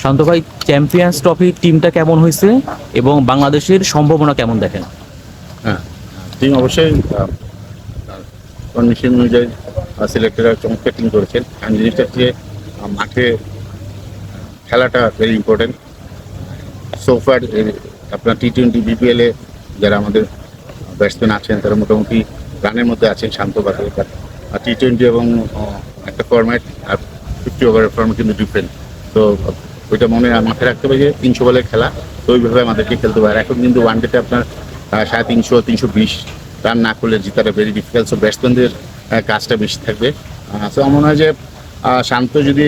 শান্ত ভাই champions trophy টিমটা কেমন হয়েছে এবং বাংলাদেশের সম্ভাবনা কেমন দেখেন? হ্যাঁ টিম অবশ্যই কন্ডিশন অনুযায়ী সিলেক্টররা চমৎকার টিম করেছেন। আর জিনিসটা হচ্ছে মাঠে খেলাটা ভেরি ইম্পর্টেন্ট সোফার আপনার টি টোয়েন্টি বিপিএলে যারা আমাদের ব্যাটসম্যান আছেন, তারা মোটামুটি রানের মধ্যে আছেন, শান্ত বাদে টি টোয়েন্টি এবং একটা ফরম্যাট আর ফিফটি ওভারের ফরম্যাট কিন্তু ডিফারেন্ট তো ওইটা মনে মাথায় রাখতে হবে যে তিনশো বলের খেলা, তো ওইভাবে আমাদেরকে খেলতে হবে। আর এখন কিন্তু ওয়ান ডেতে আপনার সাড়ে তিনশো তিনশো বিশ রান না করলে জিতাটা ভেরি ডিফিকাল্ট সো ব্যাটসম্যানদের কাজটা বেশি থাকবে। সো আমার মনে হয় যে শান্ত যদি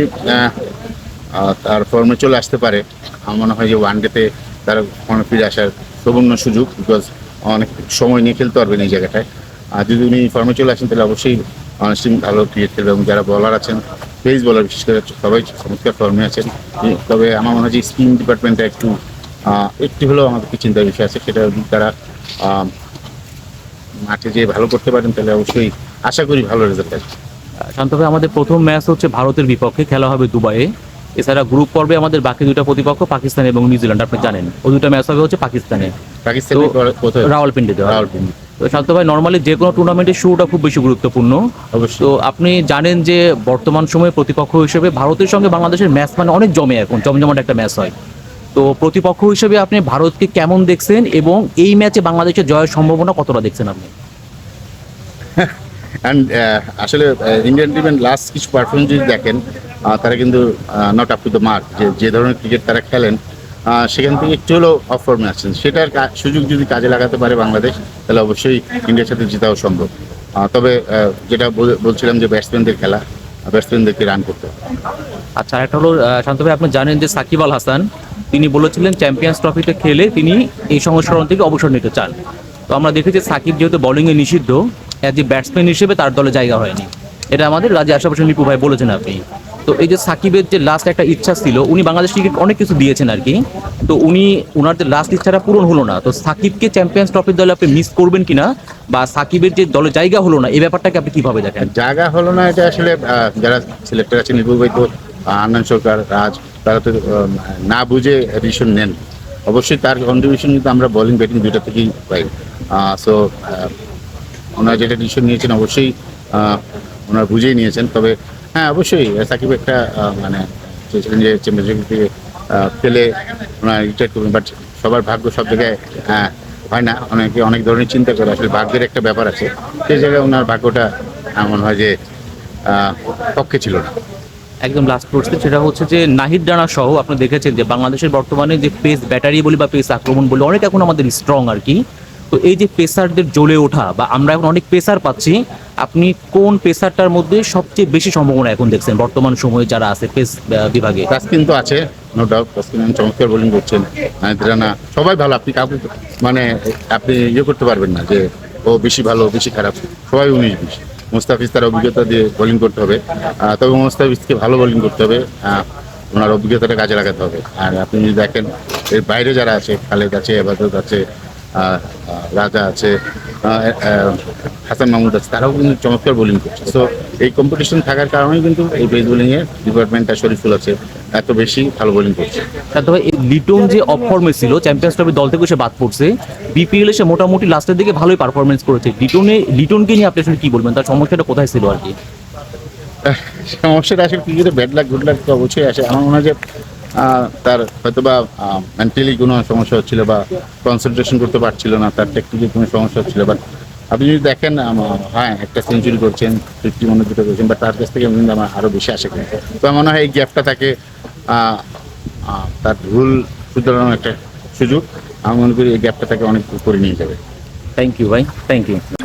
তার ফর্মে চলে আসতে পারে, আমার মনে হয় যে ওয়ান ডেতে তার ফর্মে ফিরে আসার সুবর্ণ সুযোগ বিকজ অনেক সময় নিয়ে খেলতে পারবেন এই জায়গাটায়। আর যদি উনি ফর্মে চলে আসেন, তাহলে অবশ্যই অনেস্টিম ভালো ক্রিকেট খেলবে। এবং যারা বলার আছেন পেস বলার বিশেষ করে সবাই চমৎকার ফর্মে আছেন। তবে আমার মনে হয় যে স্পিন ডিপার্টমেন্টটা একটু একটু হলেও আমাদের চিন্তার বিষয় আছে। সেটা যদি তারা মাঠে যে ভালো করতে পারেন তাহলে অবশ্যই আশা করি ভালো রেজাল্ট আসবে। আহ, শান্ত ভাই আমাদের প্রথম ম্যাচ হচ্ছে ভারতের বিপক্ষে খেলা হবে দুবাইয়ে। এছাড়া গ্রুপ পর্বে আমাদের বাকি দুটো প্রতিপক্ষ পাকিস্তান এবং নিউজিল্যান্ড আপনি জানেন। ওই দুটো ম্যাচ হবে হচ্ছে পাকিস্তানে। পাকিস্তানে রাওয়ালপিন্ডিতে রাওয়ালপিন্ডি। তো শান্ত ভাই নর্মালি যে কোনো টুর্নামেন্টের শুরুটা খুব বেশি গুরুত্বপূর্ণ। অবশ্যই। তো আপনি জানেন যে বর্তমান সময়ে প্রতিপক্ষ হিসেবে ভারতের সঙ্গে বাংলাদেশের ম্যাচ মানে অনেক জমে এখন জমজমাট একটা ম্যাচ হয়। তো প্রতিপক্ষ হিসেবে আপনি ভারতকে কেমন দেখছেন এবং এই ম্যাচে বাংলাদেশের জয়ের সম্ভাবনা কতটা দেখছেন আপনি? অ্যান্ড আসলে ইন্ডিয়ান টিমের লাস্ট কিছু পারফরমেন্স যদি দেখেন তারা কিন্তু not up to the mark যে যে ধরনের ক্রিকেট তারা খেলেন সেখান থেকে একটু হলেও অফ ফর্মে আসছেন। সেটার সুযোগ যদি কাজে লাগাতে পারে বাংলাদেশ, তাহলে অবশ্যই ইন্ডিয়ার সাথে জেতাও সম্ভব। তবে যেটা বলছিলাম যে ব্যাটসম্যানদের খেলা ব্যাটসম্যানদেরকে রান করতে আচ্ছা একটা হলো শান্ত ভাই, আপনি জানেন যে সাকিব আল হাসান, তিনি বলেছিলেন চ্যাম্পিয়ন্স ট্রফিতে খেলে তিনি এই সংস্করণ থেকে অবসর নিতে চান। তো আমরা দেখেছি সাকিব যেহেতু বোলিংয়ে নিষিদ্ধ অ্যাজ এ ব্যাটসম্যান হিসেবে তার দলে জায়গা হয়নি। এটা আমাদের রাজি আশাপাশে লিপু ভাই বলেছেন আপনি। তো এই যে সাকিবের যে লাস্ট একটা ইচ্ছা ছিল, উনি বাংলাদেশ ক্রিকেট অনেক কিছু দিয়েছেন আর কি। তো উনি ওনার যে লাস্ট ইচ্ছাটা পূরণ হলো না। তো সাকিবকে চ্যাম্পিয়ন্স ট্রফির দলে আপনি মিস করবেন কিনা বা সাকিবের যে দলে জায়গা হলো না, এই ব্যাপারটাকে আপনি কীভাবে দেখেন? জায়গা হলো না, এটা আসলে যারা সিলেক্টর আছেন তো আনন্দ সরকার, রাজ, তারা তো না বুঝে ডিসিশন নেন। অবশ্যই তার কন্ট্রিবিউশন কিন্তু আমরা বোলিং ব্যাটিং দুইটা থেকেই পাই। সো ওনারা যেটা ডিসিশন নিয়েছেন, অবশ্যই ওনারা বুঝেই নিয়েছেন। তবে হ্যাঁ অবশ্যই। সাকিব একটা মানে চেয়েছিলেন যে চ্যাম্পিয়নশিপ থেকে পেলে ওনারা রিটায়ার করবেন বাট সবার ভাগ্য সব জায়গায় আহ, হয় না। অনেকে অনেক ধরনের চিন্তা করে আসলে ভাগ্যের একটা ব্যাপার আছে। সেই জায়গায় ওনার ভাগ্যটা এমন হয় যে পক্ষে ছিল না। একদম লাস্ট প্রশ্ন সেটা হচ্ছে যে নাহিদ ডানা সহ আপনি দেখেছেন যে বাংলাদেশের বর্তমানে যে পেস ব্যাটারি বলি বা পেস আক্রমণ বলি অনেক এখন আমাদের স্ট্রং আর কি। তো এই যে পেসারদের জ্বলে ওঠা বা আমরা এখন অনেক পেসার পাচ্ছি, আপনি কোন পেসারটার মধ্যে সবচেয়ে বেশি সম্ভাবনা এখন দেখছেন বর্তমান সময়ে যারা আছে পেস বিভাগে? তাসকিন তো আছে নো ডাউট তাসকিন চমৎকার বোলিং করছেন রানা, সবাই ভালো, আপনি কাউকে মানে আপনি ইয়ে করতে পারবেন না যে ও বেশি ভালো বেশি খারাপ, সবাই উনিশ বিশ। মুস্তাফিজ তার অভিজ্ঞতা দিয়ে বোলিং করতে হবে তবে মুস্তাফিজকে ভালো বোলিং করতে হবে ওনার অভিজ্ঞতাটা কাজে লাগাতে হবে। আর আপনি যদি দেখেন, এর বাইরে যারা আছে, খালেদ আছে এবাদত আছে রাজা আছে হাসান মাহমুদ আছে তারাও কিন্তু চমৎকার বোলিং করছে। তো এই কম্পিটিশন থাকার কারণেই কিন্তু এই পেস বোলিংয়ের ডিপার্টমেন্টটা শরীফুল আছে এত বেশি ভালো বোলিং করছে। তবে এই লিটন যে অফ ফর্মে ছিল চ্যাম্পিয়ন্স ট্রফির দল থেকে সে বাদ পড়ছে বিপিএল এসে মোটামুটি লাস্টের দিকে ভালোই পারফরমেন্স করেছে। লিটনে লিটনকে নিয়ে আপনি আসলে কী বলবেন? তার সমস্যাটা কোথায় ছিল আর কি? সমস্যাটা আসলে ক্রিকেটে ব্যাড লাক গুড লাক তো অবশ্যই আসে। আমার মনে হয় যে তার হয়তো বা মেন্টালি কোনো সমস্যা হচ্ছিল বা কনসেন্ট্রেশন করতে পারছিল না, তার টেকনিক্যাল কোনো সমস্যা হচ্ছিল। বাট আপনি যদি দেখেন হ্যাঁ একটা সেঞ্চুরি করছেন ফিফটি মনে দুটো করছেন বা তার কাছ থেকে কিন্তু আমার আরও বেশি আসে কিন্তু তো আমার মনে হয় এই গ্যাপটা তাকে তার ভুল শুধরানোর একটা সুযোগ। আমি মনে করি এই গ্যাপটা তাকে অনেক করে নিয়ে যাবে। থ্যাংক ইউ ভাই। Thank you